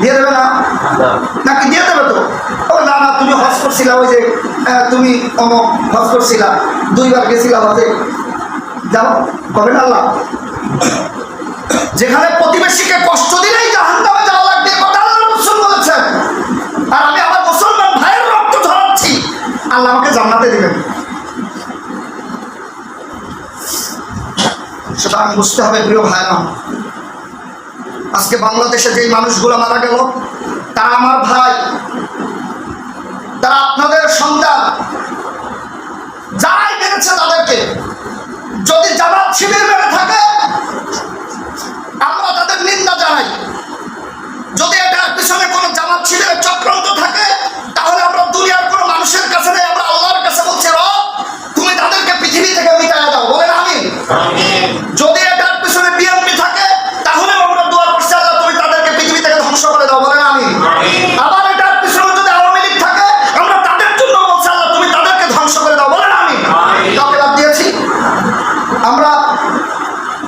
দিয়ে দেবে না? নাকি দিয়ে দেবে তো? ও না না তুমি হজ করছিলা ওই যে তুমি অমক হজ করছিলা দুইবার গেছিলা হজে। যাও কবে না আল্লাহ? যেখানে প্রতিবেশীকে কষ্ট দিলেই জাহান নামে যাওয়া লাগবে কথা রসুল বলেছেন। আর আমি আমার মুসলমান ভাইয়ের রক্ত ধরাচ্ছি আল্লাহ আমাকে জান্নাতে দিবেন। সেটা আমি বুঝতে হবে প্রিয় ভাই আজকে বাংলাদেশে যেই মানুষগুলো মারা গেল তারা আমার ভাই তারা আপনাদের সন্তান। যারাই মেরেছে তাদেরকে যদি জামাত শিবির মেরে থাকে আমরা তাদের নিন্দা জানাই। যদি এটার পিছনে কোনো জামাত শিবিরের চক্রান্ত থাকে তাহলে আমরা দুনিয়ার কোনো মানুষের কাছে নেই আমরা আল্লাহর কাছে বলছি রব তুমি তাদেরকে পৃথিবী থেকে মিটায় দাও। বলেন আমি যদি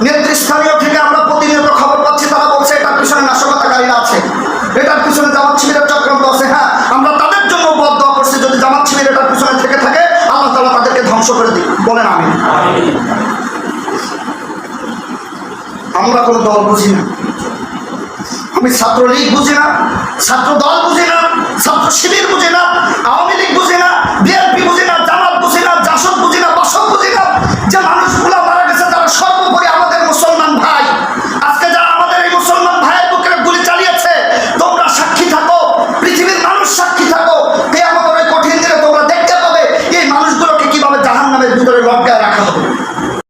নেতৃস্থানীয় থেকে আমরা প্রতিনিয়ত খবর পাচ্ছি, তারা বলছে এটার পিছনে নাশকতাকারীরা আছে। এটার পিছনে জামাত শিবিরের চক্রান্ত আছে। হ্যাঁ আমরা তাদের জন্য বদ্ধ করছি। যদি জামাত শিবির এটার পিছনে থেকে থাকে, আল্লাহ তালা তাদেরকে ধ্বংস করে দিই বলেন আমি আমরা কোনো দল বুঝি না। আমি ছাত্রলীগ বুঝি না ছাত্র দল বুঝি না, ছাত্র শিবির বুঝি না, আওয়ামী লীগ বুঝি না, বিএনপি বুঝি না, জামাত বুঝি না, জাসদ বুঝি না, বাসদ বুঝি না। যে মানুষগুলো